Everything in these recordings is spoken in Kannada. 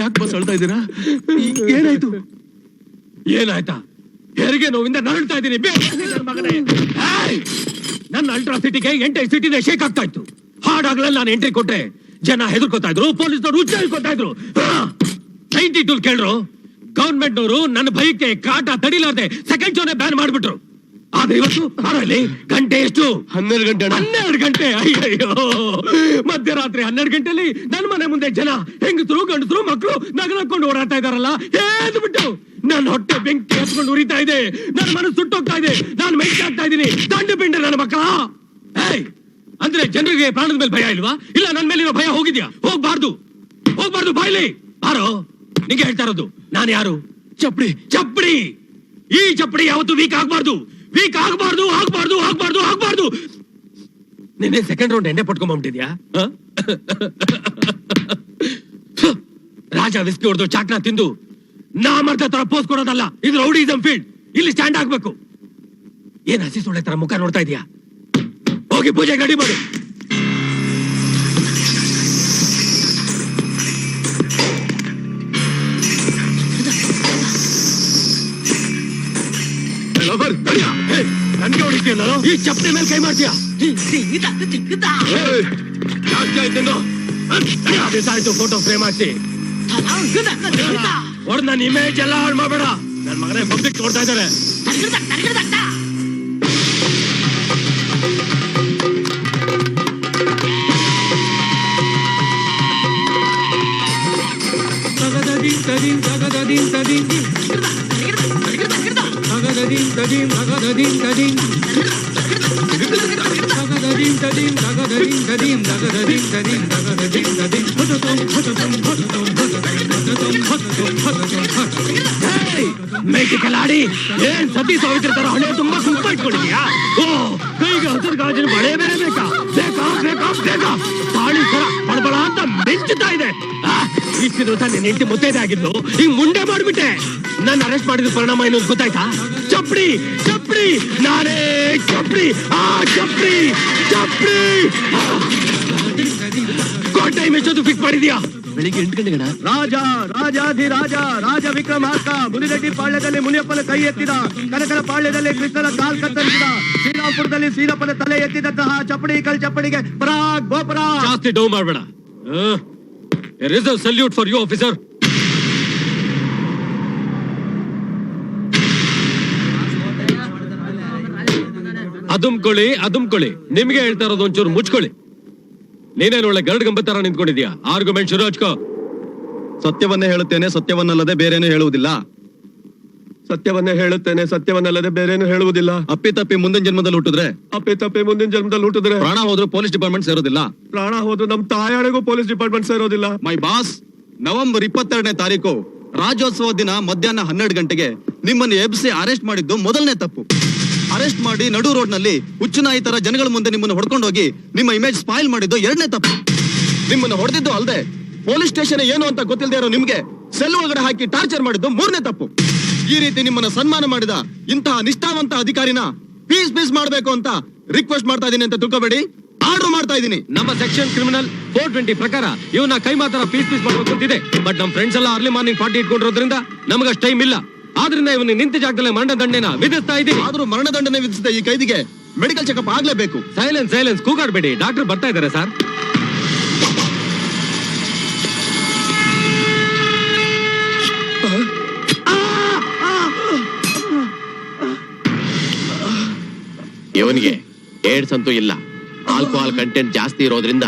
ಯಾಕೆ ಬಸ್ ಅಳ್ತಾ ಇದ್ದೀರಾ? ಏನಾಯ್ತು? ಏನಾಯ್ತಾ? ಹೆರಿಗೆ ನೋವಿಂದ ನರಳ್ತಾ ಇದ್ದೀನಿ! ನನ್ನ ಅಲ್ಟ್ರಾ ಸಿಟಿಗೆ ಎಂಟೈದು ಸಿಟಿನೇ ಶೇಕ್ ಆಗ್ತಾ ಇತ್ತು. ಹಾಡಾಗ್ಲಲ್ಲಿ ನಾನು ಎಂಟ್ರಿ ಕೊಟ್ಟೆ ಜನ ಹೆದರ್ಕೋತಾ ಇದ್ರು, ಪೊಲೀಸ್ನವ್ರು ಹುಚ್ಚ ಹಿಡ್ಕೊತಾ ಇದ್ರು. Ninety two ಕೇಳ್ರು. ಗವರ್ಮೆಂಟ್ ನವರು ನನ್ನ ಭಯಕ್ಕೆ ಕಾಟ ತಡಿಲಾರ್ದೆ ಸೆಕೆಂಡ್ ಶೋನೇ ಬ್ಯಾನ್ ಮಾಡ್ಬಿಟ್ರು. ಆದ್ರೆ ಇವತ್ತು ಅದರಲ್ಲಿ ಗಂಟೆ ಎಷ್ಟು? ಹನ್ನೆರಡು ಗಂಟೆ ಹನ್ನೆರಡು ಗಂಟೆ. ಅಯ್ಯಯ್ಯೋ. ಮಧ್ಯರಾತ್ರಿ ಹನ್ನೆರಡು ಗಂಟೆಲಿ ನನ್ನ ಮನೆ ಮುಂದೆ ಜನ ಹೆಂಗಸರು ಗಂಡಸರು ಮಕ್ಕಳು ನಗಲಕೊಂಡು ಓಡಾಡ್ತಾ ಇದಾರಲ್ಲ ಏನು ಬಿಟ್ಟು ನನ್ನ ಹೊಟ್ಟೆ ಬೆಂಕಿ ಹಚ್ಕೊಂಡು ಉರಿತಾ ಇದೆ. ನನ್ನ ಮನಸ್ಸು ಸುಟ್ಟೋಗ್ತಾ ಇದೆ. ನಾನು ಮೈಕ್ ಆಗ್ತಾ ಇದ್ದೀನಿ. ದಂಡು ಪಿಂಡ ನನ್ನ ಮಕ್ಕಳ. ಏಯ್ ಅಂದ್ರೆ ಜನರಿಗೆ ಪ್ರಾಣದ ಮೇಲೆ ಭಯ ಇಲ್ವಾ? ಇಲ್ಲ ನನ್ನ ಮೇಲಿರೋ ಭಯ ಹೋಗಿದ್ಯಾ? ಹೋಗ್ಬಾರ್ದು. ಹೋಗ್ಬಾರ್ದು ಬಾಯ್ಲಿ. ಬಾರೋ ನಿಂಗೆ ಹೇಳ್ತಾ ಇರೋದು. ನಾನು ಯಾರು? ಚಪ್ಪಡಿ ಚಪ್ಪಡಿ. ಈ ಚಪ್ಪಡಿ ಯಾವತ್ತು ವೀಕ್ ಆಗ್ಬಾರ್ದು. ವೀಕ್ ಆಗ್ಬಾರ್ದು ಆಗ್ಬಾರ್ದು ಆಗ್ಬಾರ್ದು, ಆಗಬಾರ್ದು. ನಿನ್ನೆ ಸೆಕೆಂಡ್ ರೌಂಡ್ ಎಣ್ಣೆ ಪಟ್ಕೊಂಡ್ಬಿಟ್ಟಿದ್ಯಾ ರಾಜ ವಿಸ್ಕಿ ಹೊಡೆದು ಚಾಕ್ನ ತಿಂದು ನಾ ಮರ್ದ ತರ ಪೋಸ್ ಕೊಡೋದಲ್ಲ, ಇದು ರೌಡಿಸಮ್ ಫೀಲ್ಡ್ ಇಲ್ಲಿ ಸ್ಟ್ಯಾಂಡ್ ಆಗ್ಬೇಕು. ಏನ್ ಹಸಿ ಸುಳ್ಳೆ ತರ ಮುಖ ನೋಡ್ತಾ ಇದೀಯಾ? ಹೋಗಿ ಪೂಜೆ ಗಡಿ ಮಾಡು. ನಾನು? ಈ ಚಪ್ಪಲಿ ಮೇಲೆ ಕೈ ಮಾಡ್ತೀಯ? ಜಾಸ್ತಿ ಆಯ್ತೇನೋ ದಿವಸ ಆಯ್ತು ಫೋಟೋ ಫ್ರೇಮ್ ಹಾಕ್ಸಿ ಹೊಡೆದ್ ನನ್ನ ಇಮೇಜ್ ಎಲ್ಲ ಹಾಳು ಮಾಡಬೇಡ. ನನ್ನ ಮಗನೇ ಪಬ್ಲಿಕ್ ನೋಡ್ತಾ ಇದ್ದಾರೆ ಮೇಕೆ ಕಲಾಡಿ, ಏನ್ ಸತಿ ಸಾವಿತ್ರ ತರ ಹಣೆ ತುಂಬಾ ಕುಂಕುಮ ಇಟ್ಕೊಂಡಿದ್ಯಾ? ಓ ಕೈಗೆ ಹಸಿರು ಗಾಜಿನ ಬಳೆ ಬೇರೆ ಬೇಕಾ? ಬೇಕಾ ಬೇಕಾ ಬೇಕಾ? ತಾಳಿ ಸರ, ಬಡಬಡ ಅಂತ ಮಿಂಚುತ್ತಾ ಇದೆ. ಇಷ್ಟು ದಿವಸ ನಿನ್ನ ಹೆಂಡತಿ ಮುತ್ತೈದೆ ಆಗಿದ್ದು ಈಗ ಮುಂಡೆ ಮಾಡ್ಬಿಟ್ಟೆ. ನನ್ನ ಅರೆಸ್ಟ್ ಮಾಡಿದ ಪರಿಣಾಮ ಏನು ಗೊತ್ತಾಯ್ತಾ? ಚಪ್ಡಿ ಚಪ್ಡಿ ನಾನೇ ಚಪ್ಡಿ ಆ ಚಪ್ಡಿ ಚಪ್ಡಿ ಕೋಟೆ ಎಷ್ಟೊತ್ತು ಫಿಕ್ಸ್ ಮಾಡಿದ್ಯಾ ಬೆಳಿಗ್ಗೆ ಎಂಟು ಗಂಟೆಗಣ? ರಾಜ ರಾಜಾಧಿ ರಾಜ ವಿಕ್ರಮಾರ್ಕ ಮುನಿರೆಡ್ಡಿ ಪಾಳ್ಯದಲ್ಲಿ ಮುನಿಯಪ್ಪನ ಕೈ ಎತ್ತಿದ ಕನಕನ ಪಾಳ್ಯದಲ್ಲಿ ಕೃಷ್ಣನ ಕಾಲ್ ಕತ್ತರಿಸಿದ ಶ್ರೀರಾಮಪುರದಲ್ಲಿ ಸೀರಪ್ಪನ ತಲೆ ಎತ್ತಿದಂತಹ ಚಪ್ಪಡಿ ಕಲ್ ಚಪ್ಪಡಿಗೆ ಪರಾಗ್ ಗೋಪುರ! ಜಾಸ್ತಿ ಡೌ ಮಾಡಬೇಡ. Reserve salute for you officer ಅದುಮ್ಕೊಳ್ಳಿ ಅದುಮ್ಕೊಳ್ಳಿ. ನಿಮ್ಗೆ ಹೇಳ್ತಾ ಇರೋದು ಒಂಚೂರು ಮುಚ್ಕೊಳ್ಳಿ. ನೀನೇನು ಒಳ್ಳೆ ಗರಡ್ ಗಂಬ ತರ ನಿಂತ್ಕೊಂಡಿದ್ಯಾ ಆರ್ಗ್ಯುಮೆಂಟ್ ಶುರು ಹಚ್ಕೋ. ಸತ್ಯವನ್ನೇ ಹೇಳುತ್ತೇನೆ ಸತ್ಯವನ್ನಲ್ಲದೆ ಬೇರೇನು ಹೇಳುವುದಿಲ್ಲ. ಸತ್ಯವನ್ನೇ ಹೇಳುತ್ತೇನೆ ಸತ್ಯವನ್ನಲ್ಲದೆ ಬೇರೇನೂ ಹೇಳುವುದಿಲ್ಲ. ಅಪ್ಪಿ ತಪ್ಪಿ ಮುಂದಿನ ಜನ್ಮದಲ್ಲಿ ಹುಟ್ಟಿದ್ರೆ? ಅಪ್ಪಿ ತಪ್ಪಿ ಮುಂದಿನ ಜನ್ಮದಲ್ಲಿ ಹುಟ್ಟಿದ್ರೆ? ಪ್ರಾಣ ಹೋದ್ರೂ ಪೊಲೀಸ್ ಡಿಪಾರ್ಟ್ಮೆಂಟ್ ಸೇರೋದಿಲ್ಲ. ಪ್ರಾಣ ಹೋದ್ರು ನಮ್ ತಾಯಾಳಿಗೂ ಪೊಲೀಸ್ ಡಿಪಾರ್ಟ್ಮೆಂಟ್ ಸೇರೋದಿಲ್ಲ. ಮೈ ಬಾಸ್ ನವೆಂಬರ್ ಇಪ್ಪತ್ತೆರಡನೇ ತಾರೀಕು ರಾಜ್ಯೋತ್ಸವ ದಿನ ಮಧ್ಯಾಹ್ನ ಹನ್ನೆರಡು ಗಂಟೆಗೆ ನಿಮ್ಮನ್ನು ಎಬ್ಸಿ ಅರೆಸ್ಟ್ ಮಾಡಿದ್ದು ಮೊದಲನೇ ತಪ್ಪು. ಅರೆಸ್ಟ್ ಮಾಡಿ ನಡು ರೋಡ್ನಲ್ಲಿ ಹುಚ್ಚುನಾಯಿ ತರ ಜನಗಳ ಮುಂದೆ ನಿಮ್ಮನ್ನು ಹೊಡ್ಕೊಂಡು ಹೋಗಿ ನಿಮ್ಮ ಇಮೇಜ್ ಸ್ಪಾಯಿಲ್ ಮಾಡಿದ್ದು ಎರಡನೇ ತಪ್ಪು. ನಿಮ್ಮನ್ನು ಹೊಡೆದಿದ್ದು ಅಲ್ಲದೆ ಪೊಲೀಸ್ ಸ್ಟೇಷನ್ ಏನು ಅಂತ ಗೊತ್ತಿಲ್ಲದೆ ಇರೋ ನಿಮ್ಗೆ ಸೆಲ್ ಒಳಗಡೆ ಹಾಕಿ ಟಾರ್ಚರ್ ಮಾಡಿದ್ದು ಮೂರನೇ ತಪ್ಪು. ಈ ರೀತಿ ನಿಮ್ಮನ್ನ ಸನ್ಮಾನ ಮಾಡಿದ ಇಂತಹ ನಿಷ್ಠಾವಂತ ಅಧಿಕಾರಿನ ಪೀಸ್ ಪೀಸ್ ಮಾಡಬೇಕು ಅಂತ ರಿಕ್ವೆಸ್ಟ್ ಮಾಡ್ತಾ ಇದೀನಿ ಅಂತ ತಿಳ್ಕೊಬೇಡಿ. ಆರ್ಡರ್ ಮಾಡ್ತಾ ಇದೀನಿ. ನಮ್ಮ ಸೆಕ್ಷನ್ ಕ್ರಿಮಿನಲ್ ಫೋರ್ ಟ್ವೆಂಟಿ ಪ್ರಕಾರ ಇವನ್ನ ಕೈ ಮಾತ್ರ ಪೀಸ್ ಪೀಸ್ ಮಾಡಬೇಕು ಅಂತಿದೆ. ಬಟ್ ನಮ್ ಫ್ರೆಂಡ್ಸ್ ಎಲ್ಲ ಅರ್ಲಿ ಮಾರ್ನಿಂಗ್ ಪಾರ್ಟಿ ಇಟ್ಕೊಂಡಿರೋದ್ರಿಂದ ನಮಗಷ್ಟು ಟೈಮ್ ಇಲ್ಲ. ಆದ್ರಿಂದ ಇವನು ನಿಂತ ಜಾಗದಲ್ಲೇ ಮರಣ ದಂಡೆನ ವಿಧಿಸ್ತಾ ಇದ್ದೀನಿ. ಆದ್ರೂ ಮರಣದಂಡನೆ ವಿಧಿಸಿದ ಈ ಕೈದಿಗೆ ಮೆಡಿಕಲ್ ಚೆಕಪ್ ಆಗ್ಲೇಬೇಕು. ಸೈಲೆನ್ಸ್ ಸೈಲೆನ್ಸ್ ಕೂಗಾಡ್ಬೇಡಿ. ಡಾಕ್ಟರ್ ಬರ್ತಾ ಇದ್ದಾರೆ ಸರ್. ಇವನಿಗೆ ಏಡ್ಸ್ ಅಂತೂ ಇಲ್ಲ. ಆಲ್ಕೋಹಾಲ್ ಕಂಟೆಂಟ್ ಜಾಸ್ತಿ ಇರೋದ್ರಿಂದ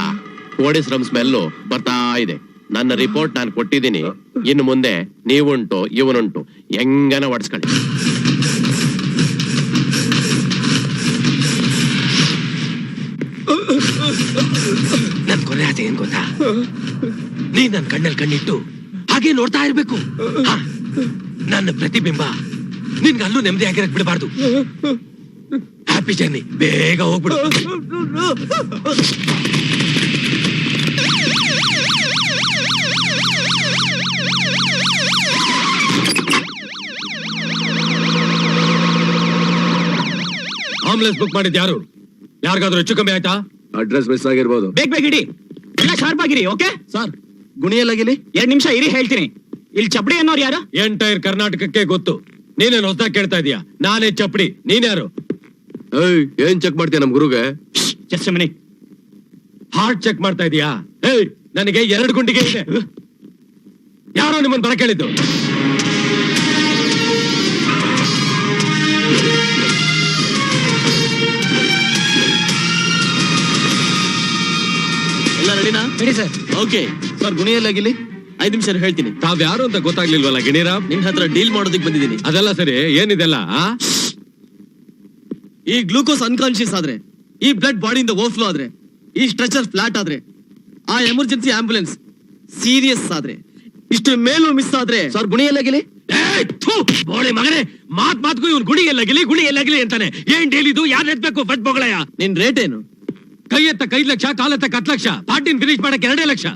ಕೋಡಿಸ್ರಮ್ ಸ್ಮೆಲ್ಲು ಬರ್ತಾ ಇದೆ. ನನ್ನ ರಿಪೋರ್ಟ್ ನಾನು ಕೊಟ್ಟಿದ್ದೀನಿ. ಇನ್ನು ಮುಂದೆ ನೀವುಂಟು, ಇವನುಂಟು. ಹೆಂಗನ ಒಡ್ಸ್ಕೊಳ್ಳಿ ನನ್ ಕೊನೆ ಆಸೆ ಏನ್ ಗೊತ್ತಾ? ನೀ ನನ್ ಕಣ್ಣಲ್ಲಿ ಕಣ್ಣಿಟ್ಟು ಹಾಗೆ ನೋಡ್ತಾ ಇರ್ಬೇಕು. ನನ್ನ ಪ್ರತಿಬಿಂಬ ನಿನ್ಗೆ ಅಲ್ಲೂ ನೆಮ್ಮದಿ ಆಗಿರಕ್ ಬಿಡಬಾರ್ದು. ಹ್ಯಾಪಿ ಜರ್ನಿ ಬೇಗ ಹೋಗ್ಬಿಡು. ಆಂಬುಲೆನ್ಸ್ ಬುಕ್ ಮಾಡಿದ್ ಯಾರು? ಯಾರಿಗಾದ್ರೂ ಹೆಚ್ಚು ಕಮ್ಮಿ ಆಯ್ತಾ? ಅಡ್ರೆಸ್ ಮಿಸ್ ಆಗಿರ್ಬೋದು. ಬೇಗ ಬೇಗ ಇಡಿ. ಎಲ್ಲ ಶಾರ್ಪ್ ಆಗಿರಿ ಓಕೆ ಸರ್ ಗುಣಿಯಲ್ಲಾಗಿಲಿ ಎರಡ್ ನಿಮಿಷ ಇರಿ ಹೇಳ್ತೀನಿ. ಇಲ್ಲಿ ಚಪ್ಪಡಿ ಅನ್ನೋರು ಯಾರು? ಎಂಟೈರ್ ಕರ್ನಾಟಕಕ್ಕೆ ಗೊತ್ತು. ನೀನೇನು ಹೊಸದಾಗಿ ಕೇಳ್ತಾ ಇದೀಯಾ? ನಾನೇ ಚಪ್ಪಡಿ. ನೀನ್ಯಾರು ಏಯ್ ಏನ್ ಚೆಕ್ ಮಾಡ್ತೀಯ ನಮ್ ಗುರುಗೆ? ಜಸ್ಟ್ ಮನಿ ಹಾರ್ಟ್ ಚೆಕ್ ಮಾಡ್ತಾ ಇದೀಯಾ? ಏಯ್ ನನಗೆ ಎರಡು ಗುಂಡಿಗೆ ಇದೆ. ಯಾರೋ ನಿಮ್ಮನ್ನು ಬರ ಕೇಳಿದ್ದು ಎಲ್ಲ ರೆಡಿನಾ ರೆಡಿ ಸರ್ ಓಕೆ ಸರ್ ಗುಣಿಯಲ್ಲಾಗಿಲಿ ಐದು ನಿಮಿಷ ಹೇಳ್ತೀನಿ. ತಾವ್ ಯಾರು ಅಂತ ಗೊತ್ತಾಗ್ಲಿಲ್ವಲ್ಲ ಗಿಣಿರಾಮ್ ನಿನ್ ಹತ್ರ ಡೀಲ್ ಮಾಡೋದಕ್ಕೆ ಬಂದಿದ್ದೀನಿ. ಅದೆಲ್ಲ ಸರಿ ಏನಿದೆಲ್ಲ? ಈ ಗ್ಲೂಕೋಸ್ ಅನ್ಕಾನ್ಶಿಯಸ್ ಆದ್ರೆ ಈ ಬ್ಲಡ್ ಬಾಡಿಯಿಂದ ಓವರ್ಫ್ಲೋ ಆದ್ರೆ ಈ ಸ್ಟ್ರೆಚರ್ ಫ್ಲಾಟ್ ಆದ್ರೆ ಆ ಎಮರ್ಜೆನ್ಸಿ ಆಂಬ್ಯುಲೆನ್ಸ್ ಸೀರಿಯಸ್ ಆದ್ರೆ ಇಷ್ಟು ಮೇಲೂ ಮಿಸ್ ಆದ್ರೆ ಸರ್ ಗುಣಿಯಲ್ಲಾಗಿಲಿ ಬೋಳಿ ಮಗನೇ ಮಾತ್ ಮಾತ್ಗೂ ಇವ್ನು ಗುಡಿ ಎಲ್ಲಾಗಿಲಿ ಗುಡಿ ಎಲ್ಲಾಗಿಲಿ ಅಂತಾನೆ. ಏನ್ ಡೇಲಿದು ಇದು? ಯಾರು ಎತ್ಬೇಕು ಬಟ್ ಬೊಗಳಯ್ಯ. ನಿನ್ ರೇಟ್ ಏನು? ಕೈ ಎತ್ತ ಕೈ ಲಕ್ಷ ಕಾಲೆತ್ತ ಕತ್ ಲಕ್ಷ. ಪಾರ್ಟಿ ಫಿನಿಶ್ ಮಾಡಕ್ಕೆ ಎರಡೇ ಲಕ್ಷ.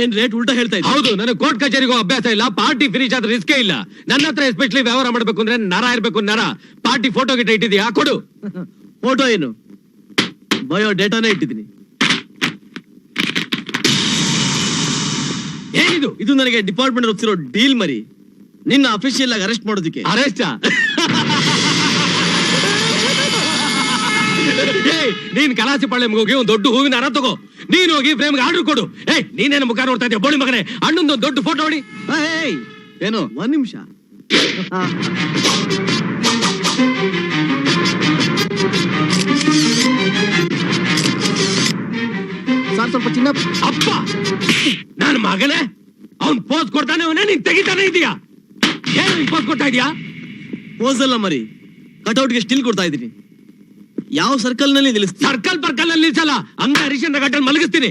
ಏನ್ ರೇಟ್ ಉಲ್ಟಾ ಹೇಳ್ತಾ ಇದ್ದೀನಿ ಹೌದು ನನಗೆ ಕೋರ್ಟ್ ಕಚೇರಿಗೂ ಅಭ್ಯಾಸ ಇಲ್ಲ. ಪಾರ್ಟಿ ಫಿನಿಶ್ ಆದ್ರೆ ರಿಸ್ಕೇ ಇಲ್ಲ. ನನ್ನ ಹತ್ರ ಎಸ್ಪೆಷಲಿ ವ್ಯವಹಾರ ಮಾಡ್ಬೇಕು ಅಂದ್ರೆ ನರ ಇರ್ಬೇಕು ನರ. ಪಾರ್ಟಿ ಫೋಟೋ ಗಿಟ ಇಟ್ಟಿದ್ಯಾ ಕೊಡು. ಫೋಟೋ ಏನು? ಬಯೋ ಡೇಟಾನೇ ಇಟ್ಟಿದ್ದೀನಿ. ಏನಿದು? ಇದು ನನಗೆ ಡಿಪಾರ್ಟ್ಮೆಂಟ್ ಒಪ್ಸಿರೋ ಡೀಲ್ ಮರಿ. ನಿನ್ನ ಅಫಿಷಿಯಲ್ ಆಗಿ ಅರೆಸ್ಟ್ ಮಾಡೋದಕ್ಕೆ. ಅರೆಸ್ಟ ಏಯ್ ನೀನ್ ಕಲಾಸಿ ಪಾಳ್ಯ ಹೋಗಿ ಒಂದ್ ದೊಡ್ಡ ಹೂವಿನ ಹಾರ ತಗೋ. ನೀನ್ ಹೋಗಿ ಪ್ರೇಮ್ಗೆ ಆರ್ಡರ್ ಕೊಡು. ಏಯ್ ನೀನೇನು ಮುಖ ನೋಡ್ತಾ ಇದ್ದೀಯ ಬೋಳಿ ಮಗನೇ ಅಣ್ಣಂದು ದೊಡ್ಡ ಫೋಟೋ ಹೊಡಿ ಏಯ್, ಏನು? ಒಂದ್ ನಿಮಿಷ. ಸರ್ ಸ್ವಲ್ಪ ಚಿನ್ನ ಅಪ್ಪ! ನನ್ನ ಮಗನೇ ಅವ್ನ್ ಪೋಸ್ ಕೊಡ್ತಾನೆ ಅವನೇ ನೀನ್ ತೆಗಿತಾನೆ ಇದೀಯಾ? ಏನು ಪೋಸ್ ಕೊಡ್ತಾ ಇದೀಯಾ? ಪೋಸಲ್ಲ ಮರಿ. ಕಟೌಟ್ಗೆ ಸ್ಟಿಲ್ ಕೊಡ್ತಾ ಇದ್ದೀನಿ ಯಾವ ಸರ್ಕಲ್ನಲ್ಲಿ ನಿಲ್ಲಿಸ್ತೀನಿ ಸರ್ಕಲ್ ಪರ್ಕಲ್ ಅಲ್ಲಿ ನಿಲ್ಸಲ್ಲ. ಹಂಗ ಹರಿಶ್ಚಂದ್ರ ಘಟ್ಟಲ್ಲಿ ಮಲಗಿಸ್ತೀನಿ.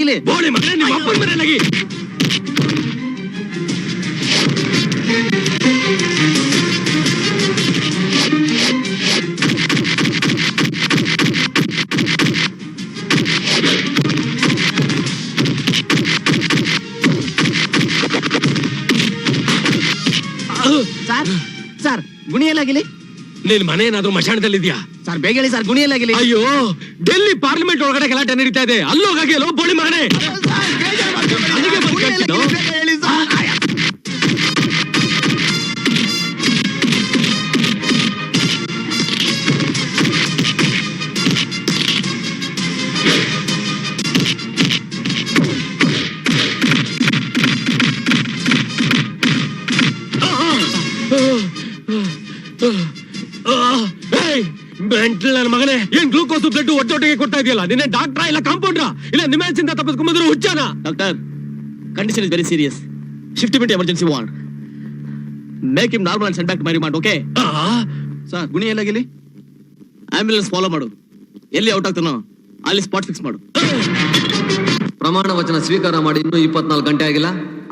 ಗುಣಿಯಲ್ಲಾಗಿಲಿ ಬೋಳಿ ಮಗನೇ ನಿಮ್ಮ ಅಪ್ಪನ ನಿನ್ ಮನೆ ಏನಾದ್ರೂ ಮಶಾಣದಲ್ಲಿದ್ಯಾ? ಸರ್ ಬೇಗ ಹೇಳಿ ಸರ್ ಗುಣಿಯಲ್ಲಾಗಿಲ್ಲ ಅಯ್ಯೋ ಡೆಲ್ಲಿ ಪಾರ್ಲಿಮೆಂಟ್ ಒಳಗಡೆ ಗಲಾಟೆ ನಡೀತಾ ಇದೆ. ಅಲ್ಲೋಗಿ ಅಲ್ಲೋ ಬೋಳಿ ಮಗನೇ. ಹೇಳಿ ಗ್ಲೂಕೋಸ್ ಬ್ಲಡ್ ಒಟ್ಟೊಟ್ಟಿಗೆ ಕೊಡ್ತಾ ಇದೆಯಲ್ಲ? ನಿನ್ನೆ ಡಾಕ್ಟ್ರಾ ಇಲ್ಲ ಕಾಂಪೌಂಡ್ರಾ ಇಲ್ಲ ನಿಮ್ಮೆನ್ಸಿಂದ ತಪ್ಪಿಸ್ಕೊಂಬಂದ್ರು ಹುಚ್ಚಾನ? Doctor condition is very serious shift ಬಿಟ್ಟು emergency ward make him normal and send back to my remand okay sir ಗುಣಿ ಎಲ್ಲಾಗಿಲಿ ಆಂಬ್ಯುಲೆನ್ಸ್ ಫಾಲೋ ಮಾಡು. ಎಲ್ಲಿ ಔಟ್ ಆಗ್ತಾನೋ ಅಲ್ಲಿ ಸ್ಪಾಟ್ ಫಿಕ್ಸ್ ಮಾಡು. ಪ್ರಮಾಣ ವಚನ ಸ್ವೀಕಾರ ಮಾಡಿ ಇನ್ನೂ ಇಪ್ಪತ್ನಾಲ್ಕು ಗಂಟೆ ಆಗಿಲ್ಲ.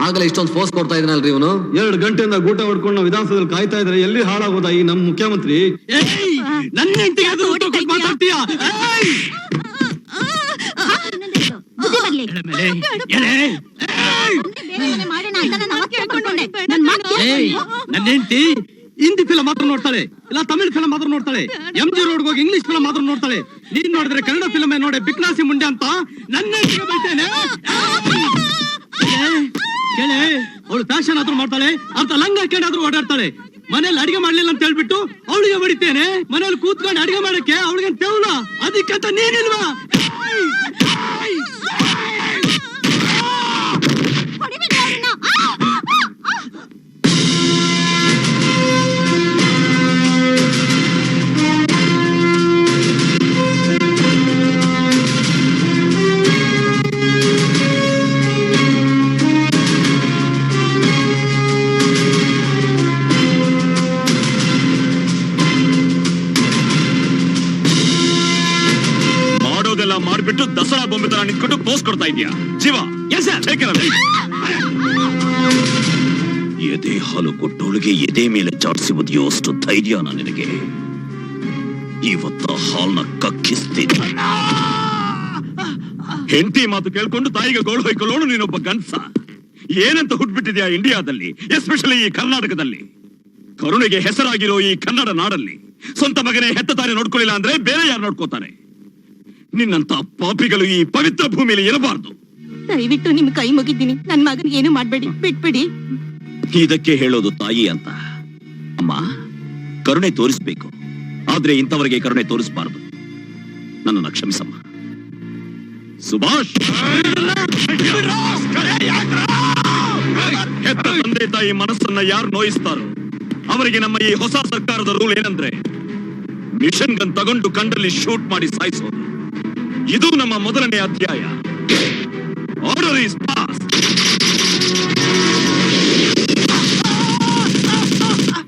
ಆಗಲೇ ಇಷ್ಟೊಂದು ಫೋರ್ಸ್ ಕೊಡ್ತಾ ಇದನಲ್ರಿ ಇವನು. ಎರಡು ಗಂಟೆಯಿಂದ ಗೂಟ ಹೊಡ್ಕೊಂಡು ನಾವು ವಿಧಾನಸೌಧದಲ್ಲಿ ಕಾಯ್ತಾ ಇದ್ರೆ ಎಲ್ಲಿ ಹಾಳಾಗೋದ ಈ ನಮ್ಮ ಮುಖ್ಯಮಂತ್ರಿ? ನನ್ನ ಹೆಂಡತಿಗೆ ಅದು ಉತ್ತರ ಕೊಟ್ಟು ಮಾತಾಡ್ತೀಯ ಏಯ್! ಬುದ್ಧಿ ಬರ್ಲಿ ಎಲೆ! ಮಾಡೋಣ ಅಂತ ನಾನು ಅವತ್ತು ಕೇಳ್ಕೊಂಡೆ ನನ್ನ ಹೆಂಡತಿ ಹಿಂದಿ ಫಿಲಂ ಮಾತ್ರ ನೋಡ್ತಾಳೆ ಇಲ್ಲ ತಮಿಳ್ ಫಿಲಂ ಮಾತ್ರ ನೋಡ್ತಾಳೆ ಎಂ ಜಿ ರೋಡ್ ಹೋಗಿ ಇಂಗ್ಲಿಷ್ ಫಿಲಂ ಮಾತ್ರ ನೋಡ್ತಾಳೆ ನೀನ್ ನೋಡಿದ್ರೆ ಕನ್ನಡ ಫಿಲಂ ನೋಡಿ ಬಿಕ್ನಾಸಿ ಮುಂಡೆ ಅಂತ ನನ್ನ ಬೈತೇನೆ ಕೇಳೆ ಅವಳು ಫ್ಯಾಷನ್ ಆದ್ರೂ ಮಾಡ್ತಾಳೆ ಅಂತ ಲಂಗ ಕೇಳಾದ್ರೂ ಓಡಾಡ್ತಾಳೆ ಮನೇಲಿ ಅಡಿಗೆ ಮಾಡ್ಲಿಲ್ಲ ಅಂತ ಹೇಳ್ಬಿಟ್ಟು ಅವಳಿಗೆ ಹೊಡಿತೇನೆ. ಮನೇಲಿ ಕೂತ್ಕೊಂಡು ಅಡಿಗೆ ಮಾಡಕ್ಕೆ ಅವಳಿಗೆ ತೆವಲ ಅದಕ್ಕಂತ ನೀನಿಲ್ವಾ? ಇದೀಯಾ Jeeva yes sir take care of it. ಎದೆ ಹಾಲು ಕೊಟ್ಟೋಳಿಗೆ ಎದೆ ಮೇಲೆ ಚಾಡಿಸುವುದೆಯೋ ಅಷ್ಟು ಧೈರ್ಯನ ನಿನಗೆ. ಇವತ್ತ ಹಾಲ್ನ ಕಕ್ಕಿಸ್ತೀನಿ. ಹೆಂಡತಿ ಮಾತು ಕೇಳ್ಕೊಂಡು ತಾಯಿಗೆ ಗೋಳು ಹೊಯ್ಕೊಳ್ಳೋಣ ನೀನೊಬ್ಬ ಗನ್ಸ ಏನಂತ ಹುಟ್ಬಿಟ್ಟಿದ್ಯಾ ಇಂಡಿಯಾದಲ್ಲಿ ಎಸ್ಪೆಷಲಿ ಈ ಕರ್ನಾಟಕದಲ್ಲಿ? ಕರುಣೆಗೆ ಹೆಸರಾಗಿರೋ ಈ ಕನ್ನಡ ನಾಡಲ್ಲಿ. ಸ್ವಂತ ಮಗನೇ ಹೆತ್ತ ತಾನೆ ನೋಡ್ಕೊಳ್ಳಿಲ್ಲ ಅಂದ್ರೆ ಬೇರೆ ಯಾರು ನೋಡ್ಕೋತಾರೆ? ನಿನ್ನಂತ ಪಾಪಿಗಳು ಈ ಪವಿತ್ರ ಭೂಮಿಯಲ್ಲಿ ಇರಬಾರದು. ದಯವಿಟ್ಟು ನಿಮ್ ಕೈ ಮುಗಿದ್ದೀನಿ ನನ್ ಮಗನ್ ಏನು ಮಾಡ್ಬೇಡಿ. ಬಿಟ್ಬಿಡಿ. ಇದಕ್ಕೆ ಹೇಳೋದು ತಾಯಿ ಅಂತ. ಅಮ್ಮ ಕರುಣೆ ತೋರಿಸ್ಬೇಕು. ಆದ್ರೆ ಇಂಥವರಿಗೆ ಕರುಣೆ ತೋರಿಸಬಾರದು. ನನ್ನ ಕ್ಷಮಿಸಮ್ಮ. ಸುಭಾಷ್! ಹೆತ್ತ ತಂದೆ ತಾಯಿ ಮನಸ್ಸನ್ನ ಯಾರು ನೋಯಿಸ್ತಾರೋ? ಅವರಿಗೆ ನಮ್ಮ ಈ ಹೊಸ ಸರ್ಕಾರದ ರೂಲ್ ಏನಂದ್ರೆ ಮಿಷನ್ ಗನ್ ತಗೊಂಡು ಕಂಡಲ್ಲಿ ಶೂಟ್ ಮಾಡಿ ಸಾಯಿಸೋದು. ಇದು ನಮ್ಮ ಮೊದಲನೇ ಅಧ್ಯಾಯ. Order is